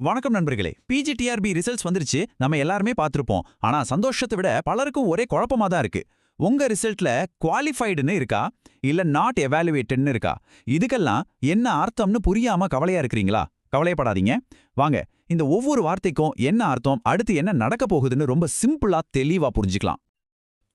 வணக்கம் நண்பர்களே. PGTRB results வந்துருச்சு. நம்ம எல்லாருமே பார்த்திருப்போம். ஆனா சந்தோஷத்தை விட பலருக்கும் ஒரே குழப்பமா தான் இருக்கு. உங்க ரிசல்ட்ல குவாலிஃபைடுன்னு இருக்கா? இல்ல நாட் எவாலுவேட்டட்னு இருக்கா? இதுக்கெல்லாம் என்ன அர்த்தம்னு புரியாம கவலையா இருக்கிறீங்களா? கவலையப்படாதீங்க. வாங்க இந்த ஒவ்வொரு வார்த்தைக்கும் என்ன அர்த்தம்? அடுத்து என்ன நடக்க போகுதுன்னு ரொம்ப சிம்பிளா தெளிவா புரிஞ்சுக்கலாம்.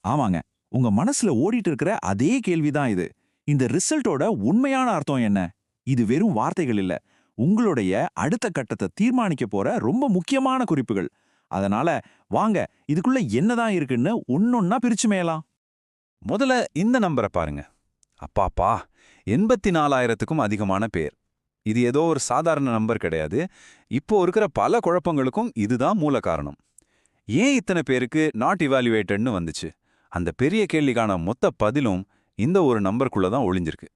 ஆமாங்க. உங்க மனசுல ஓடிட்டு இருக்கிற அதே கேள்விதான் இது. இந்த ரிசல்ட்டோட உண்மையான அர்த்தம் என்ன? இது வெறும் வார்த்தைகள் இல்ல. உங்களுடைய அடுத்த கட்டத்தை தீர்மானிக்க போற ரொம்ப முக்கியமான குறிப்புகள். அதனால வாங்க இதுக்குள்ள என்னதான் இருக்குன்னு ஒன்னொன்னா பிரிச்சு மேலாம் முதல்ல இந்த நம்பரை பாருங்க. அப்பாப்பா எண்பத்தி நாலாயிரத்துக்கும் அதிகமான பேர். இது ஏதோ ஒரு சாதாரண நம்பர் கிடையாது. இப்போ இருக்கிற பல குழப்பங்களுக்கும் இதுதான் மூல காரணம். ஏன் இத்தனை பேருக்கு நாட் இவாலுவேட்டட்னு வந்துச்சு? அந்த பெரிய கேள்விக்கான மொத்த பதிலும் இந்த ஒரு நம்பருக்குள்ள தான் ஒளிஞ்சிருக்கு.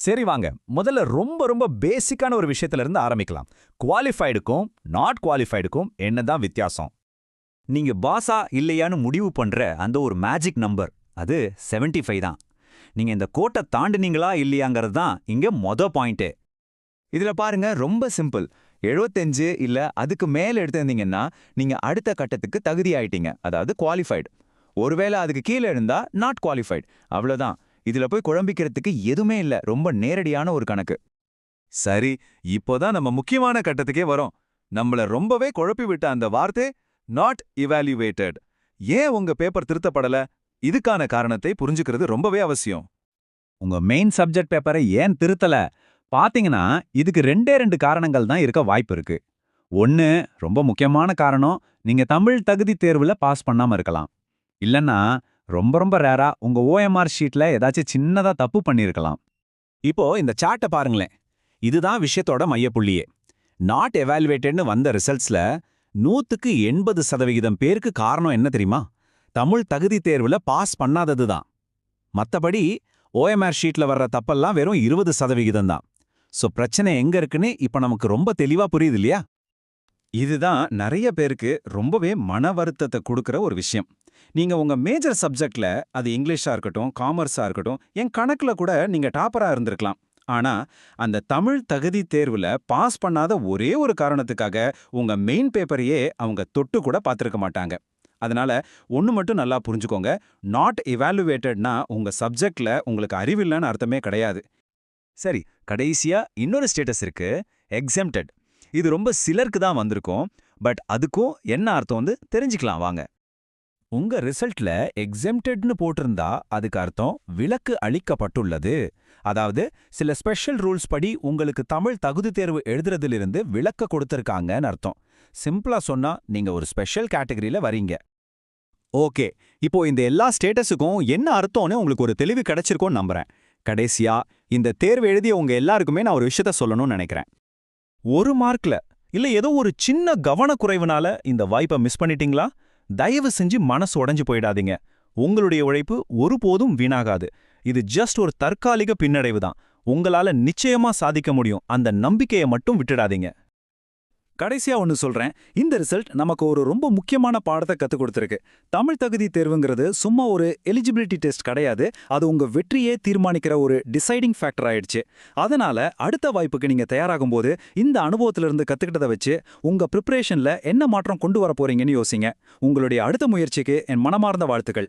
சரி வாங்க முதல்ல ரொம்ப ரொம்ப பேசிக்கான ஒரு விஷயத்துல இருந்து ஆரம்பிக்கலாம். குவாலிஃபைடுக்கும் நாட் குவாலிஃபைடுக்கும் என்னதான் வித்தியாசம்? நீங்க பாஸா இல்லையான்னு முடிவு பண்ற அந்த ஒரு மேஜிக் நம்பர் அது 75 ஃபைவ் தான். நீங்க இந்த கோட்டை தாண்டுனீங்களா இல்லையாங்கிறது தான் இங்க மொத பாயிண்ட்டு இதுல பாருங்க ரொம்ப சிம்பிள் 75 இல்ல அதுக்கு மேல எடுத்திருந்தீங்கன்னா நீங்க அடுத்த கட்டத்துக்கு தகுதி ஆயிட்டீங்க அதாவது குவாலிஃபைடு ஒருவேளை அதுக்கு கீழே இருந்தா நாட் குவாலிஃபைடு அவ்வளோதான் இதுல போய் குழம்பிக்கிறதுக்கு எதுவுமே இல்ல. ரொம்ப நேரடியான ஒரு கணக்கு. சரி இப்போதான் நம்ம முக்கியமான கட்டத்துக்கே வரோம். நம்மள ரொம்பவே குழப்பி விட்ட அந்த வார்த்தை நாட் இவாலுவேட்டட் ஏன் உங்க பேப்பர் திருத்தப்படல? இதுக்கான காரணத்தை புரிஞ்சுக்கிறது ரொம்பவே அவசியம். உங்க மெயின் சப்ஜெக்ட் பேப்பரை ஏன் திருத்தல? பாத்தீங்கன்னா இதுக்கு ரெண்டே ரெண்டு காரணங்கள் தான் இருக்க வாய்ப்பு இருக்கு. ஒன்னு ரொம்ப முக்கியமான காரணம் நீங்க தமிழ் தகுதி தேர்வுல பாஸ் பண்ணாம இருக்கலாம். இல்லனா ரொம்ப ரொம்ப ரேரா உங்க ஓஎம்ஆர் ஷீட்ல ஏதாச்சும் சின்னதா தப்பு பண்ணிருக்கலாம். இப்போ இந்த சார்ட்டை பாருங்களேன். இதுதான் விஷயத்தோட மையப்புள்ளியே. நாட் எவாலுவேட்டட்னு வந்த ரிசல்ட்ஸ்ல நூத்துக்கு எண்பது சதவிகிதம் பேருக்கு காரணம் என்ன தெரியுமா? தமிழ் தகுதி தேர்வுல பாஸ் பண்ணாதது தான். மத்தபடி ஓஎம்ஆர் ஷீட்ல வர்ற தப்பெல்லாம் வெறும் இருபது சதவிகிதம் தான். சோ பிரச்சனை எங்க இருக்குன்னு இப்ப நமக்கு ரொம்ப தெளிவா புரியுது இல்லையா? இதுதான் நிறைய பேருக்கு ரொம்பவே மன வருத்தத்தை கொடுக்குற ஒரு விஷயம். நீங்க உங்க மேஜர் சப்ஜெக்ட்ல அது இங்கிலீஷா இருக்கட்டும் காமர்ஸா இருக்கட்டும் என் கணக்குல கூட நீங்க டாப்பரா இருந்திருக்கலாம். ஆனா அந்த தமிழ் தகுதி தேர்வுல பாஸ் பண்ணாத ஒரே ஒரு காரணத்துக்காக உங்க மெயின் பேப்பரையே அவங்க தொட்டு கூட பார்த்துருக்க மாட்டாங்க. அதனால ஒன்னு மட்டும் நல்லா புரிஞ்சுக்கோங்க. நாட் இவாலுவேட்டட்னா உங்க சப்ஜெக்ட்ல உங்களுக்கு அறிவில்லைன்னு அர்த்தமே கிடையாது. சரி கடைசியா இன்னொரு ஸ்டேட்டஸ் இருக்கு எக்ஸெம்டட் இது ரொம்ப சிலருக்கு தான் வந்திருக்கும் பட் அதுக்கும் என்ன அர்த்தம் வந்து தெரிஞ்சுக்கலாம் வாங்க. உங்க ரிசல்ட்ல எக்ஸெம்டெட்னு போட்டிருந்தா அதுக்கு அர்த்தம் விலக்கு அளிக்கப்பட்டுள்ளது. அதாவது சில ஸ்பெஷல் ரூல்ஸ் படி உங்களுக்கு தமிழ் தகுதி தேர்வு எழுதுறதிலிருந்து விலக்க கொடுத்திருக்காங்கன்னு அர்த்தம். சிம்பிளா சொன்னா நீங்க ஒரு ஸ்பெஷல் கேட்டகரியில வரீங்க. ஓகே இப்போ இந்த எல்லா ஸ்டேட்டஸுக்கும் என்ன அர்த்தம்னு உங்களுக்கு ஒரு தெளிவு கிடைச்சிருக்கோன்னு நம்புறேன். கடைசியா இந்த தேர்வு எழுதிய உங்க எல்லாருக்குமே நான் ஒரு விஷயத்த சொல்லணும்னு நினைக்கிறேன். ஒரு மார்க்ல இல்ல ஏதோ ஒரு சின்ன கவனக்குறைவுனால இந்த வாய்ப்பை மிஸ் பண்ணிட்டீங்களா? தயவு செஞ்சு மனசு உடைஞ்சு போயிடாதீங்க. உங்களுடைய உழைப்பு ஒருபோதும் வீணாகாது. இது ஜஸ்ட் ஒரு தற்காலிக பின்னடைவு தான். உங்களால நிச்சயமா சாதிக்க முடியும். அந்த நம்பிக்கையை மட்டும் விட்டுடாதீங்க. கடைசியா ஒன்னு சொல்றேன். இந்த ரிசல்ட் நமக்கு ஒரு ரொம்ப முக்கியமான பாடத்தை கத்துக் கொடுத்துருக்கு. தமிழ் தகுதி தேர்வுங்கிறது சும்மா ஒரு எலிஜிபிலிட்டி டெஸ்ட் கிடையாது. அது உங்க வெற்றியே தீர்மானிக்கிற ஒரு டிசைடிங் ஃபேக்டர் ஆயிடுச்சு. அதனால அடுத்த வாய்ப்புக்கு நீங்க தயாராகும் போது இந்த அனுபவத்திலிருந்து கத்துக்கிட்டதை வச்சு உங்க ப்ரிப்பரேஷன்ல என்ன மாற்றம் கொண்டு வர போறீங்கன்னு யோசிங்க. உங்களுடைய அடுத்த முயற்சிக்கு என் மனமார்ந்த வாழ்த்துக்கள்.